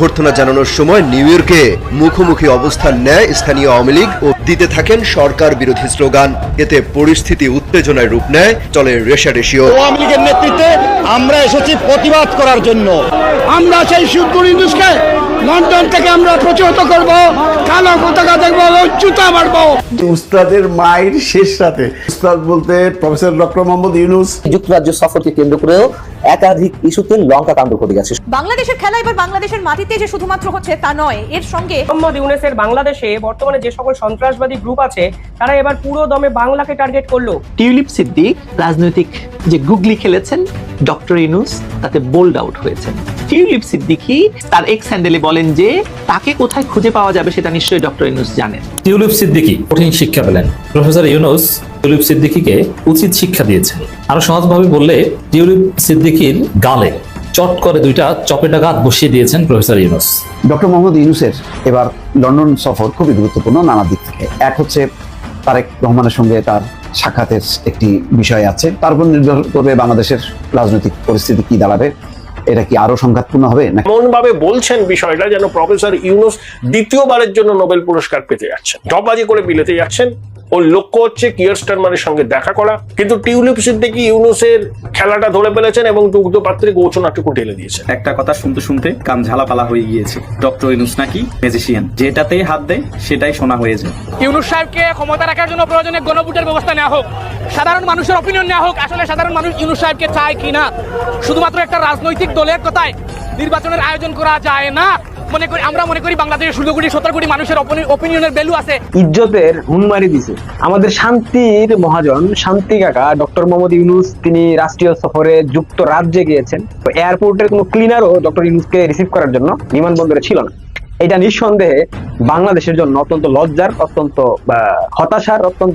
অভ্যর্থনা জানানোর সময় নিউ ইয়র্কে মুখোমুখি অবস্থান নেয় স্থানীয় আওয়ামী লীগ ও দিতে থাকেন সরকার বিরোধী স্লোগান। এতে পরিস্থিতি উত্তেজনায় রূপ নেয়, চলে রেশারেশিও। আওয়ামী লীগের নেতৃত্বে আমরা এসেছি প্রতিবাদ করার জন্য। আমরা সেই সুদপুর ইন্দুসকে লন্ডন থেকে আমরা প্রতিহত করব। কালো পতাকা দেখব উচ্চতা মারবো। উস্তাদের মায়ের শেষ রাতে উস্তাদ বলতে প্রফেসর ডক্টর মোহাম্মদ ইউনুস। যুক্তরাজ্য সফরকে কেন্দ্র করেও একাধিক ইস্যুতে লঙ্কা কাণ্ড ঘটে গেছে। বাংলাদেশের খেলা এবার বাংলাদেশের মাটিতে যে শুধুমাত্র হচ্ছে তা নয় এর সঙ্গে মোহাম্মদ ইউনেসের বাংলাদেশে বর্তমানে যে সকল সন্ত্রাসবাদী গ্রুপ আছে তারা এবার পুরো দমে বাংলাকে টার্গেট করল। টিউলিপ সিদ্দিক রাজনৈতিক যে গুগলি খেলেছেন ডক্টর ইনুস তাতে বোল্ড আউট হয়েছেন। টিউলিপ সিদ্দিকি তার এক্স হ্যান্ডেলে বলেন যে তাকে কোথায় খুঁজে পাওয়া যাবে সেটা নিশ্চয়ই ডক্টর ইনুস জানেন। টিউলিপ সিদ্দিকী কঠিন শিক্ষা পেলেন। প্রফেসর ইউনুস টিউলিপ সিদ্দিকীকে উচিত শিক্ষা দিয়েছেন। আরও সহজভাবে বললে টিউলিপ সিদ্দিকীর গালে চট করে দুইটা চপেটা গাত বসিয়ে দিয়েছেন প্রফেসর ইউনুস ডক্টর মোহাম্মদ ইউনুসের এবার লন্ডন সফর খুবই গুরুত্বপূর্ণ নানা দিক থেকে। এক হচ্ছে তারেক রহমানের সঙ্গে তার সাক্ষাতের একটি বিষয় আছে। তার উপর নির্ভর করবে বাংলাদেশের রাজনৈতিক পরিস্থিতি কি দাঁড়াবে। এটা কি আরও সংঘাতপূর্ণ হবে না এমন ভাবে বলছেন বিষয়টা যেন প্রফেসর ইউনুস দ্বিতীয়বারের জন্য নোবেল পুরস্কার পেতে যাচ্ছেন। ডবাজি করে বিলেতে যাচ্ছেন। ওর লক্ষ্য হচ্ছে কিয়ার স্টারমানের সঙ্গে দেখা করা। কিন্তু টিউলিপ সিদ্দিকি ইউনুসের খেলাটা ধরে ফেলেছেন এবং দুগ্ধপাত্রে গৌচনাটুকু ঢেলে দিয়েছেন। একটা কথা শুনতে শুনতে কান ঝালাপালা হয়ে গিয়েছে। ডক্টর ইউনুস নাকি ম্যাজিশিয়ান যেটাতেই হাত দেয় সেটাই শোনা হয়ে যায়। ইউনুস সাহেবকে ক্ষমতা রাখার জন্য প্রয়োজনে গণভোটের ব্যবস্থা নেওয়া হোক সাধারণ মানুষের অপিনিয়ন নেওয়া হোক আসলে সাধারণ মানুষ ইউনুস সাহেবকে চায় কিনা শুধুমাত্র একটা রাজনৈতিক দলের কথায় নির্বাচনের আয়োজন করা যায় না। মনে করি, আমরা মনে করি বাংলাদেশের ষোলো কোটি সতেরো কোটি মানুষের অপিনিয়নের ভ্যালু আছে। ইজ্জতের দিছে। আমাদের শান্তির মহাজন, শান্তি কাকা, ডক্টর মোহাম্মদ ইউনুস, তিনি রাষ্ট্রীয় সফরে যুক্তরাজ্যে গিয়েছেন। এয়ারপোর্টের কোনো ক্লিনারও ডক্টর ইউনুসকে রিসিভ করার জন্য বিমানবন্দরে ছিল না। এটা নিঃসন্দেহে বাংলাদেশের জন্য অত্যন্ত লজ্জার, অত্যন্ত হতাশার, অত্যন্ত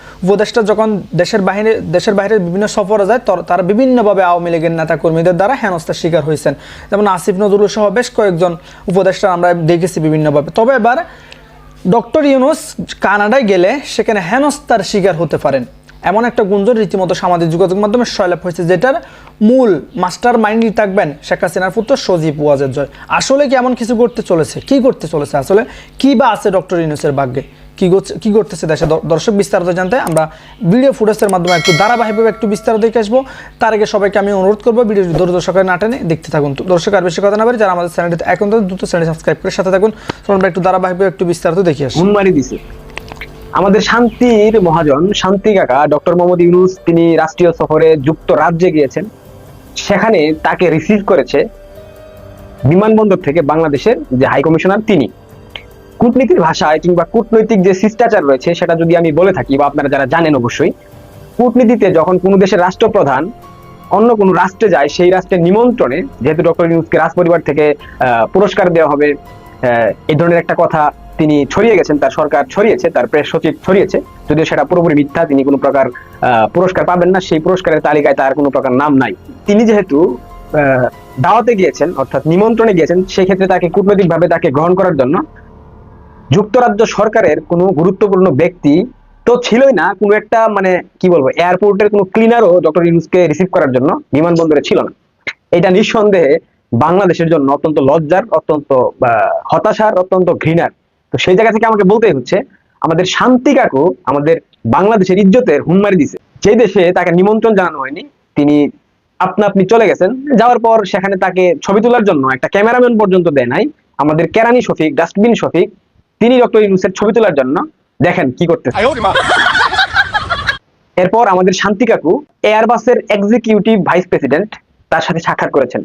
উপদেষ্টা যখন দেশের বাহিরে, দেশের বাইরে বিভিন্ন সফরে যায় তর- বিভিন্নভাবে আওয়ামী লীগের নেতা কর্মীদের দ্বারা হেনস্থার শিকার হয়েছেন। যেমন আসিফ নজরুল সহ বেশ কয়েকজন উপদেষ্টা আমরা দেখেছি বিভিন্নভাবে। তবে এবার ডক্টর ইউনুস কানাডায় গেলে সেখানে হেনস্থার শিকার হতে পারেন। এমন একটা গুঞ্জন রীতিমতো সামাজিক যোগাযোগ মাধ্যমে সয়লাভ হয়েছে, যেটার মূল মাস্টার মাইন্ডই থাকবেন শেখ হাসিনার পুত্র সজীব ওয়াজের জয়। আসলে কি এমন কিছু করতে চলেছে? কি করতে চলেছে আসলে? কি বা আছে ডক্টর ইউনুসের ভাগ্যে? কি কি করতেছে দেশে? দর্শক, বিস্তারিত জানতে আমরা ভিডিও ফুটেজের মাধ্যমে একটু ধারাবাহিকভাবে একটু বিস্তারিত দেখে আসব। তার আগে সবাইকে আমি অনুরোধ করব ভিডিও দূর দর্শকের না টেনে দেখতে থাকুন। তো দর্শক, আর বেশি কথা না পারে যারা আমাদের চ্যানেলটি এখন দ্রুত চ্যানেল সাবস্ক্রাইব করে সাথে থাকুন আমরা একটু ধারাবাহিকভাবে একটু বিস্তারিত দেখে আসি। হুনমারি দিছে। আমাদের শান্তির মহাজন, শান্তি কাকা, ডক্টর মোহাম্মদ ইউনুস, তিনি রাষ্ট্রীয় সফরে যুক্তরাজ্যে গিয়েছেন। সেখানে তাকে রিসিভ করেছে বিমানবন্দর থেকে বাংলাদেশের যে হাই কমিশনার তিনি। কূটনীতির ভাষায় কিংবা কূটনৈতিক যে শিষ্টাচার রয়েছে, সেটা যদি আমি বলে থাকি, বা আপনারা যারা জানেন অবশ্যই, কূটনীতিতে যখন কোনো দেশের রাষ্ট্রপ্রধান অন্য কোনো রাষ্ট্রে যায়, সেই রাষ্ট্রের নিমন্ত্রণে, যেহেতু ডক্টর ইউনুসকে রাজপরিবার থেকে পুরস্কার দেওয়া হবে এই ধরনের একটা কথা তিনি ছড়িয়ে গেছেন, তার সরকার ছড়িয়েছে, তার প্রেস সচিব ছড়িয়েছে। যদিও সেটা পুরোপুরি মিথ্যা, তিনি কোনো প্রকার পুরস্কার পাবেন না। সেই পুরস্কারের তালিকায় তার কোনো প্রকার নাম নাই। তিনি যেহেতু দাওয়াতে গিয়েছেন, অর্থাৎ নিমন্ত্রণে গিয়েছেন সেই ক্ষেত্রে তাকে কূটনৈতিকভাবে তাকে গ্রহণ করার জন্য যুক্তরাজ্য সরকারের কোনো গুরুত্বপূর্ণ ব্যক্তি তো ছিলই না। কোনো একটা মানে কি বলব, এয়ারপোর্টের কোনো ক্লিনারও ডক্টর ইউনুসকে রিসিভ করার জন্য বিমানবন্দরে ছিল না। এটা নিঃসন্দেহে বাংলাদেশের জন্য অত্যন্ত লজ্জার, অত্যন্ত হতাশার, অত্যন্ত ঘৃণার। তো সেই জায়গা থেকে আমাকে বলতেই হচ্ছে আমাদের শান্তি কাকু আমাদের বাংলাদেশের ইজ্জতের হুমমারি দিছে। যে দেশে তাকে নিমন্ত্রণ জানানো হয়নি তিনি আপনা আপনি চলে গেছেন। যাওয়ার পর সেখানে তাকে ছবি তোলার জন্য একটা ক্যামেরাম্যান পর্যন্ত দেয় নাই। আমাদের কেরানি শফিক ডাস্টবিন শফিক তিনি ডক্টর ইউনুসের ছবি তোলার জন্য দেখেন কি করতেছে। এরপর আমাদের শান্তি কাকু এয়ারবাসের এক্সিকিউটিভ ভাইস প্রেসিডেন্ট তার সাথে সাক্ষাৎ করেছেন।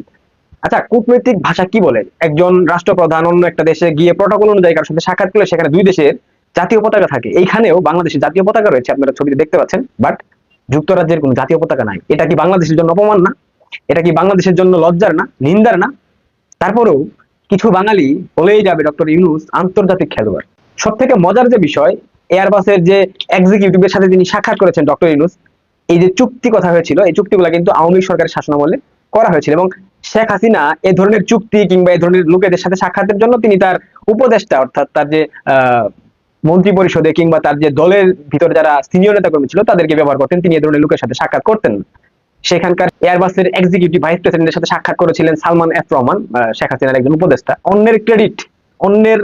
আচ্ছা কূটনৈতিক ভাষা কি বলে? একজন রাষ্ট্রপ্রধান অন্য একটা দেশে গিয়ে প্রটোকল অনুযায়ী কারোর সাথে সাক্ষাৎ করলে সেখানে দুই দেশের জাতীয় পতাকা থাকে। এইখানেও বাংলাদেশের জাতীয় পতাকা রয়েছে, আপনারা ছবিতে দেখতে পাচ্ছেন। বাট যুক্তরাজ্যের কোনো জাতীয় পতাকা নাই। এটা কি বাংলাদেশের জন্য অপমান না? এটা কি বাংলাদেশের জন্য লজ্জার না? নিন্দার না? তারপরেও কিছু বাঙালি বলেই যাবে ডক্টর ইউনুস, আন্তর্জাতিক খেলোয়াড়। সব থেকে মজার যে বিষয় এয়ারবাসের যে এক্সিকিউটিভের সাথে তিনি সাক্ষাৎ করেছেন ডক্টর ইউনুস, এই যে চুক্তি কথা হয়েছিল, এই চুক্তিগুলো কিন্তু আওয়ামী সরকারের শাসনামলে করা হয়েছিল এবং শেখ হাসিনা এ ধরনের চুক্তি কিংবা এই ধরনের লোকেদের সাথে সাক্ষাতের জন্য তিনি তার উপদেষ্টা, অর্থাৎ তার যে মন্ত্রী পরিষদে কিংবা তার যে দলের ভিতরে যারা সিনিয়র নেতা কর্মী ছিল তাদেরকে ব্যবহার করতেন, তিনি এই ধরনের লোকের সাথে সাক্ষাৎ করতেন। সেখানকার এয়ারবাসের এক্সিকিউটিভ ভাইস প্রেসিডেন্টের সাথে সাক্ষাৎ করেছিলেন সালমান এফ রহমান শেখ হাসিনার একজন উপদেষ্টা। অন্যের ক্রেডিট অন্যের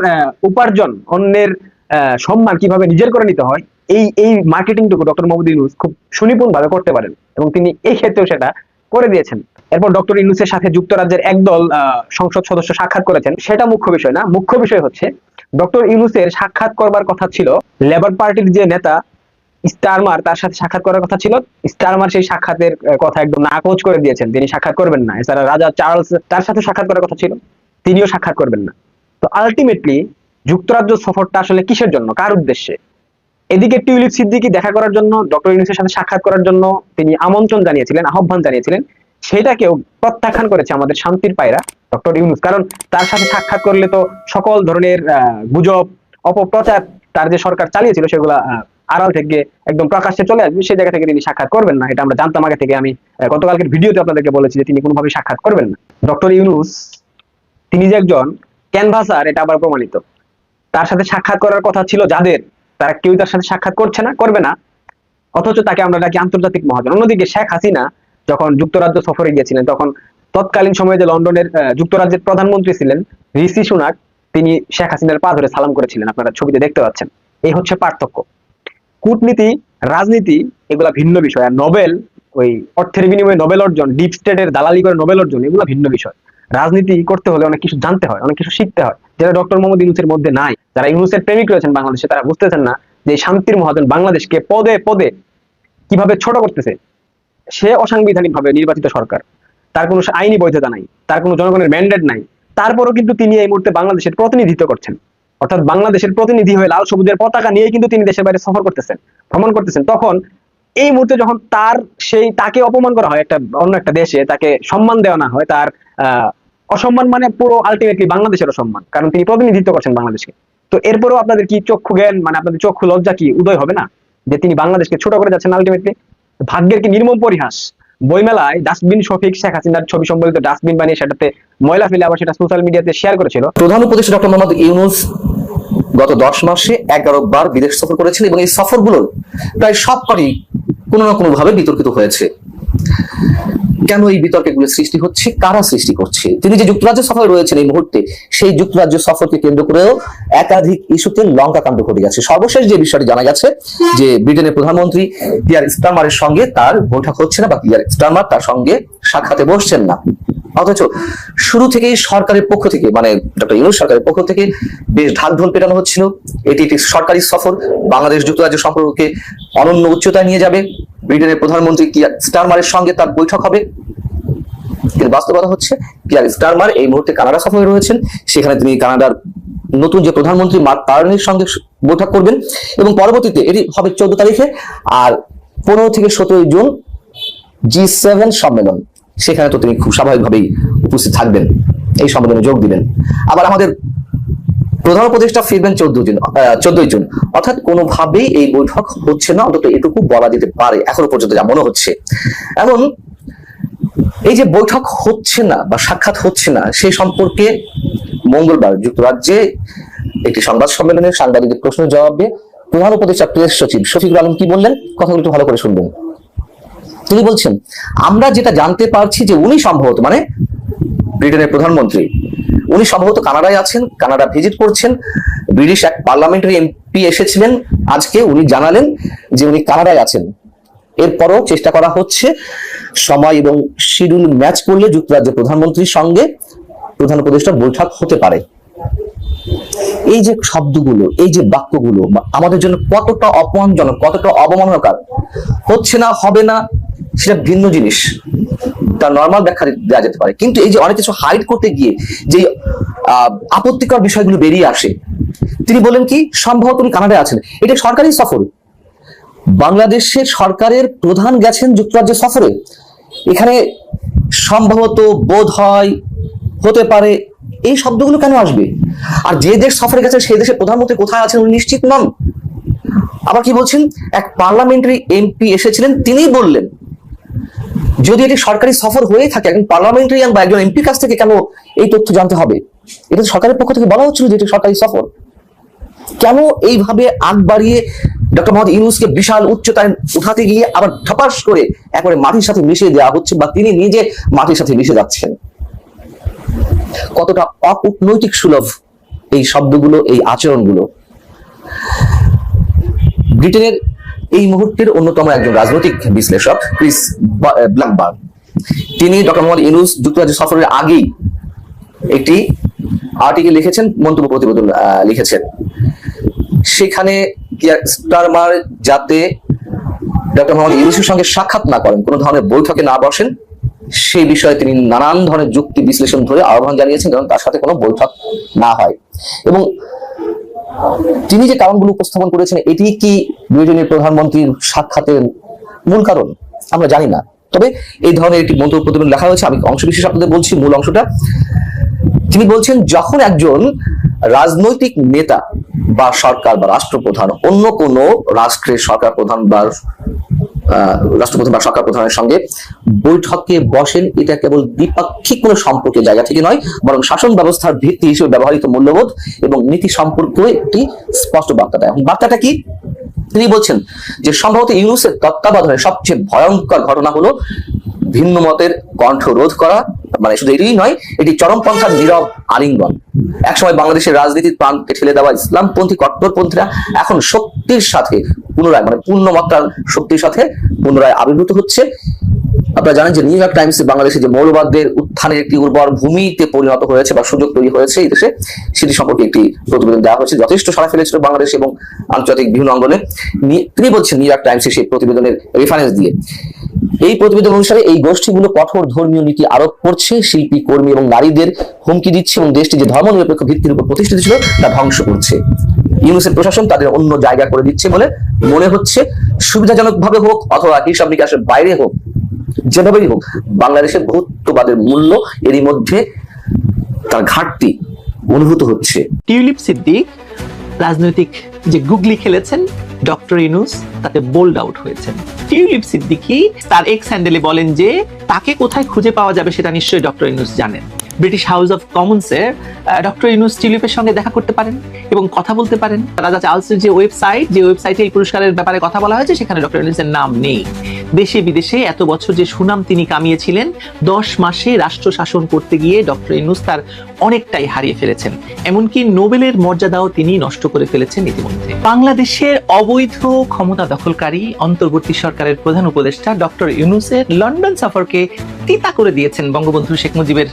উপার্জন, অন্যের সম্মান কীভাবে নিজের করে নিতে হয়, এই এই মার্কেটিংটুকু ডক্টর মোহাম্মদ ইউনুস খুব সুনিপুণ ভাবে করতে পারেন এবং তিনি এই ক্ষেত্রেও সেটা করে দিয়েছেন। এরপর ডক্টর ইউনুসের সাথে যুক্তরাজ্যের একদল সংসদ সদস্য সাক্ষাৎ করেছেন। সেটা মুখ্য বিষয় না। মুখ্য বিষয় হচ্ছে, ডক্টর ইউনুসের সাক্ষাৎ করবার কথা ছিল, লেবার পার্টির যে নেতা স্টারমার, তার সাথে সাক্ষাৎ করার কথা ছিল। স্টারমার সেই সাক্ষাতের কথা একদম নাকচ করে দিয়েছেন। তিনি সাক্ষাৎ করবেন না। এছাড়া রাজা চার্লস, তার সাথে সাক্ষাৎ করার কথা ছিল। তিনিও সাক্ষাৎ করবেন না। তো আলটিমেটলি যুক্তরাজ্য সফরটা আসলে কিসের জন্য? কার উদ্দেশ্যে? এদিকে টিউলিপ সিদ্দিকি দেখা করার জন্য, ডক্টর ইউনুসের সাথে সাক্ষাৎ করার জন্য তিনি আমন্ত্রণ জানিয়েছিলেন, আহ্বান জানিয়েছিলেন। সেটাকেও প্রত্যাখ্যান করেছে আমাদের শান্তির পায়রা ডক্টর ইউনুস। কারণ তার সাথে সাক্ষাৎ করলে তো সকল ধরনের গুজব, অপপ্রচার তার যে সরকার চালিয়েছিল সেগুলা আড়াল থেকে একদম প্রকাশ্যে চলে আসবে। সেই জায়গা থেকে তিনি সাক্ষাৎ করবেন না, এটা আমরা জানতাম আগে থেকে। আমি গতকালকের ভিডিওতে আপনাদেরকে বলেছি যে তিনি কোনোভাবে সাক্ষাৎ করবেন না। ডক্টর ইউনুস, তিনি যে একজন ক্যানভাসার, এটা আবার প্রমাণিত। তার সাথে সাক্ষাৎ করার কথা ছিল যাদের। তারা কেউ তার সাথে সাক্ষাৎ করছে না, করবে না। অথচ তাকে আমরা ডাকি আন্তর্জাতিক মহাজন। অন্যদিকে শেখ হাসিনা যখন যুক্তরাজ্য সফরে গিয়েছিলেন, তখন তৎকালীন সময়ে যে লন্ডনের যুক্তরাজ্যের প্রধানমন্ত্রী ছিলেন, ঋষি সুনাক, তিনি শেখ হাসিনার পা ধরে সালাম করেছিলেন। আপনারা ছবিতে দেখতে পাচ্ছেন। এই হচ্ছে পার্থক্য। কূটনীতি, রাজনীতি, এগুলা ভিন্ন বিষয়। আর নোবেল, ওই অর্থের বিনিময়ে নোবেল অর্জন, ডিপ স্টেটের দালালি করে নোবেল অর্জন, এগুলো ভিন্ন বিষয়। রাজনীতি করতে হলে অনেক কিছু জানতে হয়, অনেক কিছু শিখতে হয়, যেটা ডক্টর মোহাম্মদ ইউনুসের মধ্যে নাই। যারা ইউনুসের প্রেমিক রয়েছেন বাংলাদেশে, তারা বুঝতেছেন না যে শান্তির মহাজন বাংলাদেশকে পদে পদে কীভাবে ছোট করতেছে। সে অসাংবিধানিক ভাবে নির্বাচিত সরকার। তার কোনো আইনি বৈধতা নাই, তার কোনো জনগণের ম্যান্ডেট নাই। তারপরও কিন্তু তিনি এই মুহূর্তে বাংলাদেশের প্রতিনিধিত্ব করছেন। অর্থাৎ বাংলাদেশের প্রতিনিধি হয়ে লাল সবুজের পতাকা নিয়ে কিন্তু তিনি দেশের বাইরে সফর করতেছেন, ভ্রমণ করতেছেন। তখন এই মুহূর্তে যখন তার সেই, তাকে অপমান করা হয় একটা, অন্য একটা দেশে, তাকে সম্মান দেওয়া না হয়, তার অসম্মান মানে পুরো আলটিমেটলি বাংলাদেশের অসম্মান কারণ তিনি প্রতিনিধিত্ব করছেন বাংলাদেশকে। তো এরপরেও আপনাদের কি চক্ষু জ্ঞান মানে আপনাদের চক্ষু লজ্জা কি উদয় হবে না? যে তিনি বাংলাদেশকে ছোট করে যাচ্ছেন আলটিমেটলি ভাগ্যের কি নির্মম পরিহাস? বইমেলায় ডাস্টবিন শফিক শেখ হাসিনার ছবি সম্বলিত ডাস্টবিন বানিয়ে সেটাতে ময়লা ফেলে আবার সেটা সোশ্যাল মিডিয়াতে শেয়ার করেছিল। প্রধান উপদেষ্টা ডক্টর মোহাম্মদ ইউনুস গত দশ মাসে এগারো বার বিদেশ সফর করেছেন এবং এই সফরগুলোর প্রায় সবকটি কোনো না কোনো ভাবে বিতর্কিত হয়েছে। কেন এই বিতর্কগুলো সৃষ্টি হচ্ছে? কারা সৃষ্টি করছে? তিনি যে যুক্তরাজ্য সফরে রয়েছেন এই মুহূর্তে, সেই যুক্তরাজ্য সফরকে কেন্দ্র করেও একাধিক ইস্যুতে লঙ্কা কাণ্ড ঘটে গেছে। সর্বশেষ যে বিষয়টি জানা গেছে, যে ব্রিটেনের প্রধানমন্ত্রী পিয়ার স্টারমারের সঙ্গে তার বৈঠক হচ্ছে না, বা পিয়ার স্টারমার তার সঙ্গে সাক্ষাতে বসছেন না। অথচ শুরু থেকেই সরকারের পক্ষ থেকে মানে ডক্টর ইউনুস সরকারের পক্ষ থেকে বেশ ঢাক ঢোল পেটানো হচ্ছিল। এটি একটি সরকারি সফর। বাংলাদেশ যুক্তরাজ্য সম্পর্কে অনন্য উচ্চতায় নিয়ে যাবে। ব্রিটেনের প্রধানমন্ত্রী কিয়ার স্টারমারের সঙ্গে তার বৈঠক হবে। কিন্তু বাস্তবতা হচ্ছে পিয়ার স্টারমার এই মুহূর্তে কানাডা সফরে রয়েছেন। সেখানে তিনি কানাডার নতুন যে প্রধানমন্ত্রী মার্ক কার্নির সঙ্গে বৈঠক করবেন এবং পরবর্তীতে এটি হবে চোদ্দ তারিখে আর পনেরো থেকে সতেরোই জুন জি সেভেন সম্মেলন। সেখানে তো তিনি খুব স্বাভাবিকভাবেই উপস্থিত থাকবেন। এই সম্মেলনে যোগ দিবেন। আবার আমাদের প্রধান উপদেষ্টা ফিরবেন চোদ্দ জুন চোদ্দই জুন। অর্থাৎ কোনোভাবেই এই বৈঠক হচ্ছে না, অন্তত এটুকু বলা যেতে পারে, এখনও পর্যন্ত যা মনে হচ্ছে। এবং এই যে বৈঠক হচ্ছে না বা সাক্ষাৎ হচ্ছে না সেই সম্পর্কে মঙ্গলবার যুক্তরাজ্যে একটি সংবাদ সম্মেলনে সাংবাদিকদের প্রশ্নের জবাবে প্রধান উপদেষ্টা প্রেস সচিব শফিকুল আলম কি বললেন? কথাগুলো একটু ভালো করে শুনবেন। তিনি বলছেন, আমরা যেটা জানতে পারছি যে উনি সম্ভবত মানে ব্রিটেনের প্রধানমন্ত্রী। উনি সম্ভবত কানাডায় আছেন, কানাডা ভিজিট করছেন। ব্রিটিশ এক পার্লামেন্টারি এমপি এসেছিলেন। আজকে উনি জানালেন যে উনি কানাডায় আছেন। এরপরও চেষ্টা করা হচ্ছে সময় এবং শিডিউল ম্যাচ করলে যুক্তরাজ্যের প্রধানমন্ত্রীর সঙ্গে প্রধান উপদেষ্টা বৈঠক হতে পারে। এই যে শব্দগুলো, এই যে বাক্যগুলো আমাদের জন্য কতটা অপমানজনক, কতটা অবমাননাকার, হচ্ছে না, হবে না, সেটা ভিন্ন জিনিস। তার নর্মাল ব্যাখ্যা দেওয়া যেতে পারে। কিন্তু এই যে অনেক কিছু হাইড করতে গিয়ে যে আপত্তিকর বিষয়গুলো বেরিয়ে আসে, তিনি বলেন কি, সম্ভবত উনি কানাডায় আছেন। এটা সরকারি সফর। বাংলাদেশের সরকারের প্রধান গেছেন যুক্তরাজ্যের সফরে। এখানে সম্ভবত বোধ হয় হতে পারে এই শব্দগুলো কেন আসবে? আর যে দেশ সফরে গেছেন সেই দেশের প্রধানমন্ত্রী কোথায় আছেন উনি নিশ্চিত নন। আবার কি বলছেন? এক পার্লামেন্টারি এমপি এসেছিলেন তিনি বললেন যদি এটি সরকারি সফর হয়ে থাকে, একজন পার্লামেন্টারিয়ান বা একজন এমপির কাছ থেকে কেন এই তথ্য জানতে হবে? এটা সরকারের পক্ষ থেকে বলা হচ্ছিল যে এটি সরকারি সফর। কেন এইভাবে আগ বাড়িয়ে ডক্টর মোহাম্মদ ইউনুসকে বিশাল উচ্চতায় উঠাতে গিয়ে আবার ঠপাস করে একবারে মাটির সাথে মিশিয়ে দেওয়া হচ্ছে বা তিনি নিজে মাটির সাথে মিশে যাচ্ছেন? কতটা অকূটনৈতিক সুলভ এই শব্দগুলো, এই আচরণগুলো? ব্রিটেনের এই মুহূর্তের অন্যতম একজন রাজনৈতিক বিশ্লেষক, ক্রিস ব্ল্যাকবার্ন। তিনি ডক্টর মোহাম্মদ ইউনুস যুক্তরাজ্য সফরের আগেই একটি আর্টিকেল লিখেছেন, মন্তব্য প্রতিবেদন লিখেছেন। সেখানে স্টারমার যাতে ডক্টর মোহাম্মদ ইউনুসের সঙ্গে সাক্ষাৎ না করেন, কোনো ধরনের বৈঠকে না বসেন সেই বিষয়ে তিনি নানান ধরনের যুক্তি বিশ্লেষণ ধরে আহ্বান জানিয়েছেন যেন তার সাথে কোনো বৈঠক না হয়। এবং তিনি যে কারণগুলো উপস্থাপন করেছেন, এটি কি ব্রিটেনের প্রধানমন্ত্রীর সাক্ষাতের মূল কারণ? আমরা জানি না। তবে এই ধরনের একটি মন্তব্য প্রতিবেদন লেখা হয়েছে। আমি অংশ বিশেষ আপনাদের বলছি, মূল অংশটা। তিনি বলছেন, যখন একজন রাজনৈতিক নেতা বা সরকার বা রাষ্ট্রপ্রধান অন্য কোন রাষ্ট্রের সরকার প্রধান বা রাষ্ট্রপ্রধান বা সরকার প্রধানের সঙ্গে বৈঠকে বসেন, এটা কেবল দ্বিপাক্ষিক কোনো সম্পর্কের জায়গা থেকে নয়, বরং শাসন ব্যবস্থার ভিত্তি হিসেবে ব্যবহৃত মূল্যবোধ এবং নীতি সম্পর্কে একটি স্পষ্ট বার্তা দেয়। বার্তাটা কি? তিনি বলছেন যে সম্ভবত ইউনুসের তত্ত্বাবধানে সবচেয়ে ভয়ঙ্কর ঘটনা হলো ভিন্ন মতের কণ্ঠ রোধ করা মানে শুধু এটাই নয়, এটি চরমপন্থার নীরব আলিঙ্গন। একসময় বাংলাদেশের রাজনীতির প্রান্তে ঠেলে দেওয়া ইসলামপন্থী কট্টরপন্থীরা এখন শক্তির সাথে পুনরায় মানে পূর্ণমাত্রার শক্তির সাথে পুনরায় আবির্ভূত হচ্ছে। আপনারা জানেন যে নিউ ইয়র্ক টাইমস বাংলাদেশে যে মৌলবাদদের উত্থানের একটি উর্বর ভূমিতে পরিণত হয়েছে বা সুযোগ তৈরি হয়েছে এই দেশে, সেটি সম্পর্কে একটি প্রতিবেদন দেওয়া হয়েছে। যথেষ্ট সাড়া ফেলেছিল বাংলাদেশ এবং আন্তর্জাতিক বিভিন্ন অঙ্গনে তিনি বলছেন নিউ ইয়র্ক টাইমসের সেই প্রতিবেদনের রেফারেন্স দিয়ে। এই প্রতিবেদন অনুসারে এই গোষ্ঠীগুলো কঠোর ধর্মীয় নীতি আরোপ করছে, শিল্পী, কর্মী এবং নারীদের হুমকি দিচ্ছে এবং দেশটি যে ধর্ম নিরপেক্ষ ভিত্তির উপর প্রতিষ্ঠিত ছিল, তা ধ্বংস করছে। ইউনুসের প্রশাসন তাদের অন্য জায়গা করে দিচ্ছে বলে মনে হচ্ছে সুবিধাজনক ভাবে হোক অথবা হিসাব নিকাশের বাইরে হোক, যেভাবেই হোক, বাংলাদেশের বহুত্ববাদের মূল্য এরই মধ্যে তার ঘাটতি অনুভূত হচ্ছে। টিউলিপ সিদ্দিক, রাজনৈতিক যে গুগলি খেলেছেন, ডক্টর ইনুস তাতে বোল্ড আউট হয়েছেন। টিউলিপ সিদ্দিকি তার এক্স স্যান্ডেলে বলেন যে, তাকে কোথায় খুঁজে পাওয়া যাবে সেটা নিশ্চয়ই ডক্টর ইনুস জানেন। ব্রিটিশ হাউস অফ কমন্সের ডক্টর ইনুস টিউলিপের সঙ্গে দেখা করতে পারেন এবং কথা বলতে পারেন। রাজা চার্লসের যে ওয়েবসাইট যে ওয়েবসাইটে এই পুরস্কারের ব্যাপারে কথা বলা হয়েছে, সেখানে ডক্টর ইনুসের নাম নেই। দেশে বিদেশে এত বছর যে সুনাম তিনি কামিয়েছিলেন, দশ মাসে রাষ্ট্র শাসন করতে গিয়ে ডক্টর ইনুস তার অনেকটাই হারিয়ে ফেলেছেন। এমনকি নোবেলের মর্যাদাও তিনি নষ্ট করে ফেলেছেন ইতিমধ্যে। বাংলাদেশের অবৈধ ক্ষমতা দখলকারী অন্তর্বর্তী সরকারের প্রধান উপদেষ্টা ডক্টর ইউনুসের লন্ডন সফরকে তিতা করে দিয়েছেন বঙ্গবন্ধু শেখ মুজিবের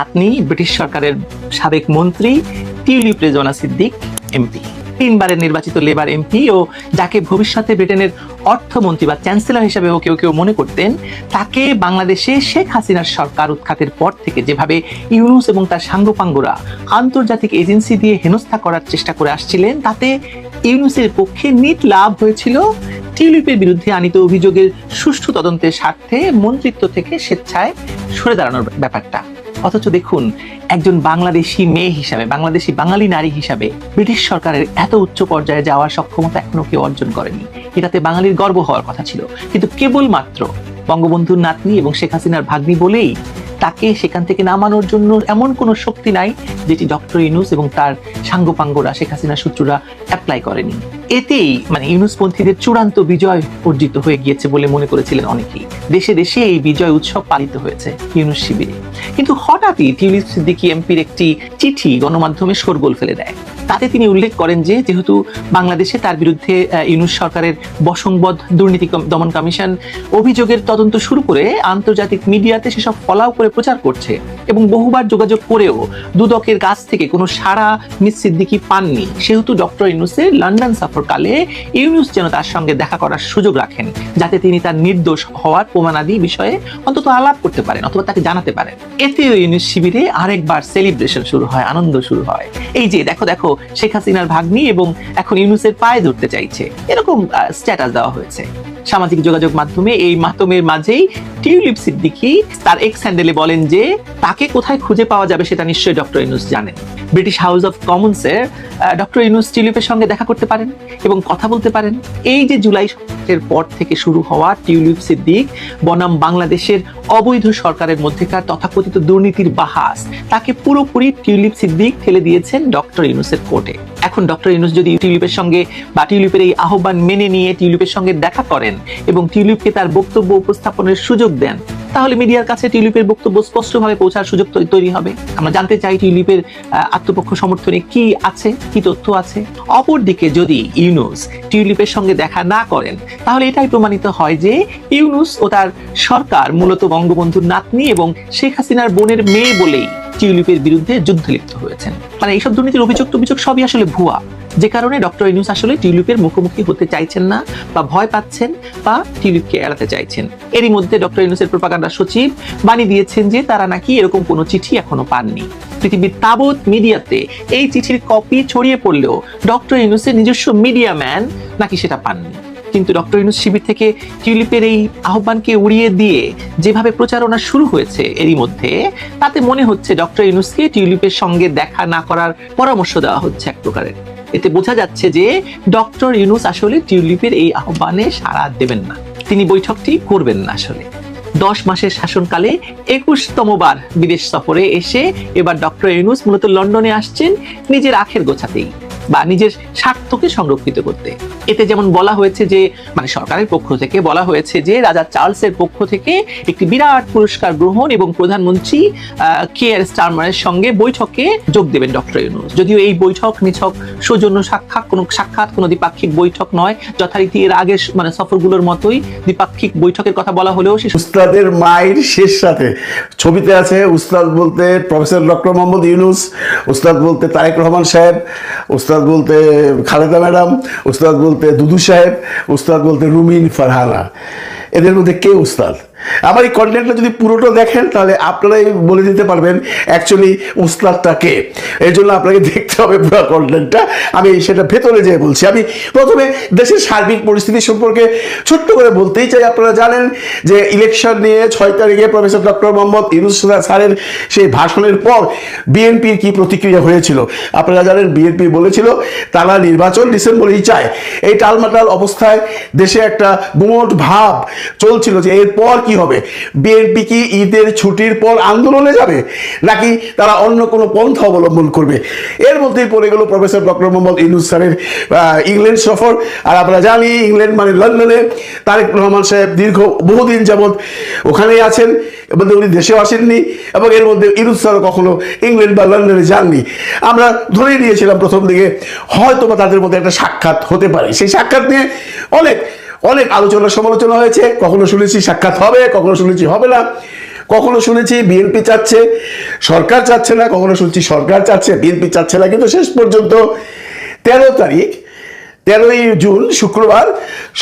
নাতনি, ব্রিটিশ সরকারের সাবেক মন্ত্রী, টিউলিপ রেজওয়ানা সিদ্দিক, এমপি। তিনবারের নির্বাচিত লেবার এমপি ও যাকে ভবিষ্যতে ব্রিটেনের অর্থমন্ত্রী বা চ্যান্সেলর হিসেবেও কেউ কেউ মনে করতেন, তাকে বাংলাদেশে শেখ হাসিনার সরকার উৎখাতের পর থেকে যেভাবে ইউনুস এবং তার সাঙ্গপাঙ্গরা আন্তর্জাতিক এজেন্সি দিয়ে হেনস্থা করার চেষ্টা করে আসছিলেন, তাতে ইউনুসের পক্ষে নিট লাভ হয়েছিল। টিউলিপের বিরুদ্ধে আনিত অভিযোগের সুষ্ঠু তদন্তের স্বার্থে মন্ত্রিত্ব থেকে স্বেচ্ছায় সরে দাঁড়ানোর ব্যাপারটা। অথচ দেখুন, একজন বাংলাদেশি মেয়ে হিসাবে, বাংলাদেশি বাঙালি নারী হিসাবে ব্রিটিশ সরকারের এত উচ্চ পর্যায়ে যাওয়ার সক্ষমতা এখনও কেউ অর্জন করেনি। এটাতে বাঙালির গর্ব হওয়ার কথা ছিল। কিন্তু কেবলমাত্র বঙ্গবন্ধুর নাতনি এবং শেখ হাসিনার ভাগ্নি বলেই তাকে সেখান থেকে নামানোর জন্য এমন কোনো শক্তি নাই যেটি ডক্টর ইউনুস এবং তার সাঙ্গপাঙ্গরা, শেখ হাসিনা সূত্ররা অ্যাপ্লাই করেনি। এতেই মানে ইউনুসপন্থীদের চূড়ান্ত বিজয় অর্জিত হয়ে গিয়েছে বলে মনে করেছিলেন অনেকেই। দেশে দেশে এই বিজয় উৎসব পালিত হয়েছে ইউনুস শিবিরে। কিন্তু হঠাৎই টিউলিপ সিদ্দিকি এমপির একটি চিঠি গণমাধ্যমে শোরগোল ফেলে দেয়। তাতে তিনি উল্লেখ করেন যে, যেহেতু বাংলাদেশে তার বিরুদ্ধে ইউনুস সরকারের বসংবদ দুর্নীতি দমন কমিশন অভিযোগের তদন্ত শুরু করে আন্তর্জাতিক মিডিয়াতে সেসব ফলাও করে প্রচার করছে এবং বহুবার যোগাযোগ করেও দুদকের কাছ থেকে কোনো সাড়া মিস সিদ্দিকি পাননি। সেহেতু ডক্টর ইউনুসের লন্ডন সফর সফরকালে ইউনুস যেন তার সঙ্গে দেখা করার সুযোগ রাখেন, যাতে তিনি তার নির্দোষ হওয়ার প্রমাণাদি বিষয়ে অন্তত আলাপ করতে পারেন অথবা তাকে জানাতে পারেন। এতেও ইউনুস শিবিরে আরেকবার সেলিব্রেশন শুরু হয়, আনন্দ শুরু হয়। এই যে, দেখো দেখো, শেখ হাসিনার ভাগ্নি এবং এখন ইউনুসের পায়ে ধরতে চাইছে। এরকম স্ট্যাটাস দেওয়া হয়েছে। সামাজিক যোগাযোগ মাধ্যমে এই মাধ্যমের মাঝেই টিউলিপ সিদ্দিকি তার এক্স হ্যান্ডেলে বলেন যে, তাকে কোথায় খুঁজে পাওয়া যাবে সেটা নিশ্চয়ই ডক্টর ইনুস জানেন। ব্রিটিশ হাউস অফ কমন্সের ডক্টর ইনুস টিউলিপের সঙ্গে দেখা করতে পারেন। এবং কথা বলতে পারেন। এই যে জুলাই সপ্তাহের পর থেকে শুরু হওয়া টিউলিপ সিদ্দিক বনাম বাংলাদেশের অবৈধ সরকারের মধ্যেকার তথাকথিত দুর্নীতির বাহাস, তাকে পুরোপুরি টিউলিপ সিদ্দিক ঠেলে দিয়েছেন ডক্টর ইনুসের কোর্টে। এখন ডক্টর ইনুস যদি টিউলিপের সঙ্গে বা টিউলিপের এই আহ্বান মেনে নিয়ে টিউলিপের সঙ্গে দেখা করেন এবং টিউলিপকে তার বক্তব্য উপস্থাপনের সুযোগ দেন, তাহলে মিডিয়ার কাছে টিউলিপের বক্তব্য স্পষ্টভাবে পৌঁছার সুযোগ তৈরি হবে। আমরা জানতে চাই টিউলিপের আত্মপক্ষ সমর্থনে কি আছে, কি তথ্য আছে? অপরদিকে যদি ইউনুস টিউলিপের সঙ্গে দেখা না করেন তাহলে এটাই প্রমাণিত হয় যে ইউনুস ও তার সরকার মূলত বঙ্গবন্ধুর নাতনি এবং শেখ হাসিনার বোনের মেয়ে বলেই টিউলিপের বিরুদ্ধে যুদ্ধে লিপ্ত হয়েছেন। মানে এইসব দুর্নীতির অভিযোগ অভিযোগ সবই আসলে ভুয়া। যে কারণে ডক্টর ইউনুস আসলে টিউলিপের মুখোমুখি হতে চাইছেন না বা ভয় পাচ্ছেন বা টিউলিপকে এড়াতে চাইছেন। এরই মধ্যে ডক্টর ইউনুসের প্রপাগান্ডা সচিব বাণী দিয়েছেন যে তারা নাকি এরকম কোনো চিঠি এখনও পাননি। পৃথিবীর তাবৎ মিডিয়াতে এই চিঠির কপি ছড়িয়ে পড়লেও ডক্টর ইউনুসের নিজস্ব মিডিয়া ম্যান নাকি সেটা পাননি। কিন্তু ডক্টর ইউনুস শিবির থেকে টিউলিপের এই আহ্বানকে উড়িয়ে দিয়ে যেভাবে প্রচারণা শুরু হয়েছে এরই মধ্যে, তাতে মনে হচ্ছে ডক্টর ইউনুসকে টিউলিপের সঙ্গে দেখা না করার পরামর্শ দেওয়া হচ্ছে এক প্রকারের। এতে বোঝা যাচ্ছে যে ডক্টর ইউনুস আসলে টিউলিপের এই আহ্বানে সাড়া দেবেন না। তিনি বৈঠকটি করবেন না আসলে। দশ মাসের শাসনকালে একুশতম বার বিদেশ সফরে এসে এবার ডক্টর ইউনুস মূলত লন্ডনে আসছেন, নিজের আখের গোছাতেই। বা নিজের স্বার্থকে সংরক্ষিত করতে। এতে যেমন বলা হয়েছে যে মানে সরকারের পক্ষ থেকে বলা হয়েছে যে, রাজা চার্লসের পক্ষ থেকে একটি বিরাট পুরস্কার গ্রহণ এবং প্রধানমন্ত্রী কে আর স্টারমারের সঙ্গে বৈঠকে যোগ দেবেন ডক্টর ইউনুস। যদিও এই বৈঠক, নিছক সৌজন্য সাক্ষাৎ, কোনো সাক্ষাৎ, কোনো দ্বিপাক্ষিক বৈঠক নয়। যথারীতি এর আগের মানে সফরগুলোর মতোই দ্বিপাক্ষিক বৈঠকের কথা বলা হলেও উস্তাদের মায়ের শেষ সাথে ছবিতে আছে উস্তাদ বলতে প্রফেসর ডক্টর মোহাম্মদ ইউনুস, উস্তাদ বলতে তারেক রহমান সাহেব, উস্তাদ বলতে খালেদা ম্যাডাম, উস্তাদ বলতে দুদু সাহেব, উস্তাদ বলতে রুমিন ফারহানা। এদের মধ্যে কে উস্তাদ? আমার এই কন্টেন্টটা যদি পুরোটা দেখেন, তাহলে আপনারাই বলে দিতে পারবেন অ্যাকচুয়ালি উস্তাদটা কে এই জন্য আপনাকে দেখতে হবে পুরো কন্টেন্টটা আমি সেটা ভেতরে যেয়ে বলছি। আমি প্রথমে দেশের সার্বিক পরিস্থিতি সম্পর্কে ছোট্ট করে বলতেই চাই, আপনারা জানেন যে ইলেকশন নিয়ে ছয় তারিখে প্রফেসর ডক্টর মোহাম্মদ ইউনুস স্যারের সেই ভাষণের পর বিএনপির কি প্রতিক্রিয়া হয়েছিল? আপনারা জানেন বিএনপি বলেছিল, তারা নির্বাচন ডিসেম্বরেই চায়। এই টালমাটাল অবস্থায় দেশে একটা গুমট ভাব চলছিল যে এরপর কি হবে? বিএনপি কি ঈদের ছুটির পর আন্দোলনে যাবে? নাকি তারা অন্য কোনো পন্থা অবলম্বন করবে? এর মধ্যেই পড়ে গেল প্রফেসর ডক্টর মোহাম্মদ ইউনুস স্যারের ইংল্যান্ড সফর। আর আমরা জানি ইংল্যান্ড মানে লন্ডনে তারেক রহমান সাহেব দীর্ঘ বহুদিন যাবৎ ওখানেই আছেন, এবং উনি দেশেও আসেননি, এবং এর মধ্যে ইউনুস স্যারও কখনো ইংল্যান্ড বা লন্ডনে যাননি। আমরা ধরেই নিয়েছিলাম প্রথম দিকে হয়তো বা তাদের মধ্যে একটা সাক্ষাৎ হতে পারে। সেই সাক্ষাৎ নিয়ে অনেক অনেক আলোচনা সমালোচনা হয়েছে। কখনো শুনেছি সাক্ষাৎ হবে, কখনো শুনেছি হবে না। কখনো শুনেছি বিএনপি চাচ্ছে, সরকার চাচ্ছে না। কখনো শুনছি সরকার চাচ্ছে, বিএনপি চাচ্ছে না। কিন্তু শেষ পর্যন্ত তেরো তারিখ তেরোই জুন, শুক্রবার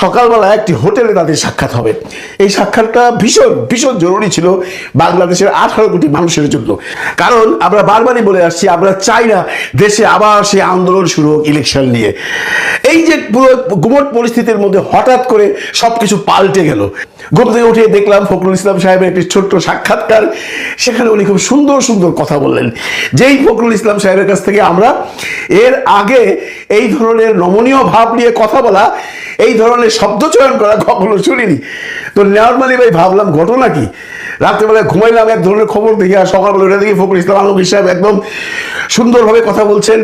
সকালবেলা একটি হোটেলে তাদের সাক্ষাৎ হবে। এই সাক্ষাৎটা ভীষণ ভীষণ জরুরি ছিল বাংলাদেশের আঠারো কোটি মানুষের জন্য। কারণ আমরা বারবারই বলে আসছি, আমরা চাই না দেশে আবার সে আন্দোলন শুরু হোক ইলেকশন নিয়ে। এই যে পুরো গুমট পরিস্থিতির মধ্যে হঠাৎ করে সবকিছু পাল্টে গেল। ঘুম থেকে উঠে দেখলাম ফখরুল ইসলাম সাহেবের একটি ছোট্ট সাক্ষাৎকার। সেখানে উনি খুব সুন্দর সুন্দর কথা বললেন। যেই ফখরুল ইসলাম সাহেবের কাছ থেকে আমরা এর আগে এই ধরনের নমনীয় নিয়ে কথা বলা, এই ধরনের শব্দ চয়ন করা কখনো শুনিনি। তো নর্মালি ভাই, ভাবলাম ঘটনা কি? রাত্রেবেলায় ঘুমাইলাম, এক ধরনের খবর দেখি আর সকালবেলা উঠে দেখি ফখরুল ইসলাম আলমগীর সাহেব একদম সুন্দরভাবে কথা বলছেন।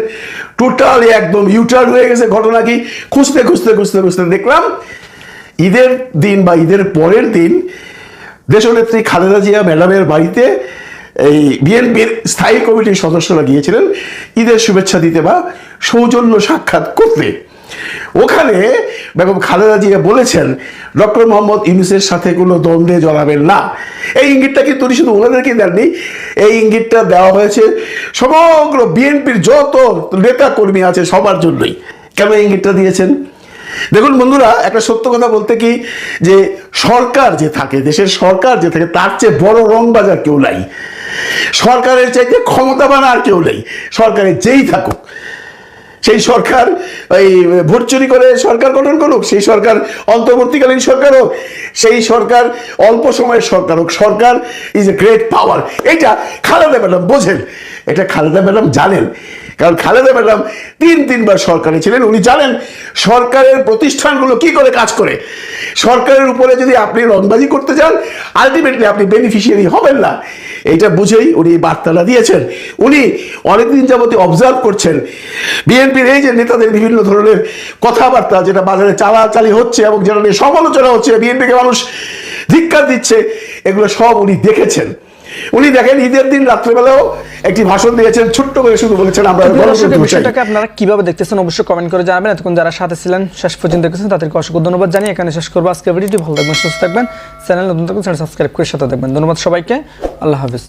টোটালি একদম ইউটার্ন হয়ে গেছে ঘটনা কি? খুঁজতে খুঁজতে খুঁজতে খুঁজতে দেখলাম, ঈদের দিন বা ঈদের পরের দিন দেশনেত্রী খালেদা জিয়া ম্যাডামের বাড়িতে এই বিএনপির স্থায়ী কমিটির সদস্যরা গিয়েছিলেন। ঈদের শুভেচ্ছা দিতে বা সৌজন্য সাক্ষাৎ করতে। ওখানে বেগম খালেদা জিয়া বলেছেন, ডক্টর মোহাম্মদ ইউনুসের সাথে কোনো দ্বন্দ্বে জড়াবেন না। এই ইঙ্গিতটা কিন্তু উনি শুধু ওনাদেরকে দেননি, এই ইঙ্গিতটা দেওয়া হয়েছে সমগ্র বিএনপির যত নেতা কর্মী আছে সবার জন্যই। কেন ইঙ্গিতটা দিয়েছেন? দেখুন বন্ধুরা, একটা সত্য কথা বলতে কি, যে সরকার যে থাকে, দেশের সরকার যে থাকে, তার চেয়ে বড় রংবাজার কেউ নাই। সরকারের চাইতে ক্ষমতাবান আর কেউ নেই। সরকারের যেই থাকুক সেই সরকার ওই ভোট চুরি করে সরকার গঠন করুক, সেই সরকার অন্তর্বর্তীকালীন সরকার হোক, সেই সরকার অল্প সময়ের সরকার হোক, সরকার ইজ এ গ্রেট পাওয়ার এটা খালেদা ম্যাডাম বোঝেন, এটা খালেদা ম্যাডাম জানেন। কারণ খালেদা ম্যাডাম তিন তিনবার সরকারে ছিলেন। উনি জানেন সরকারের প্রতিষ্ঠানগুলো কি করে কাজ করে। সরকারের উপরে যদি আপনি রংবাজি করতে যান আলটিমেটলি আপনি বেনিফিশিয়ারি হবেন না। এইটা বুঝেই উনি এই বার্তাটা দিয়েছেন। উনি অনেকদিন যাবতীয় অবজার্ভ করছেন। বিএনপির এই যে নেতাদের বিভিন্ন ধরনের কথাবার্তা, যেটা বাজারে চালাচালি হচ্ছে এবং যেটা নিয়ে সমালোচনা হচ্ছে, বিএনপিকে মানুষ ধিক্কার দিচ্ছে, এগুলো সব উনি দেখেছেন। উনি দেখেন ঈদের দিন রাত্রেবেলাও একটি ভাষণ দিয়েছেন ছোট্ট করে শুধু বলেছেন আমরা। বিষয়টাকে আপনারা কীভাবে দেখতেছেন অবশ্যই কমেন্ট করে জানাবেন। এতক্ষণ যারা সাথে ছিলেন শেষ পর্যন্ত দেখেছেন তাদেরকে অসংখ্য ধন্যবাদ জানিয়ে এখানে শেষ করব আজকে ভিডিওটি। ভালো থাকবেন সুস্থ থাকবেন। চ্যানেল নতুন থাকবেন চ্যানেল সাবস্ক্রাইব করে সাথে থাকবেন। ধন্যবাদ সবাইকে। আল্লাহ হাফিজ।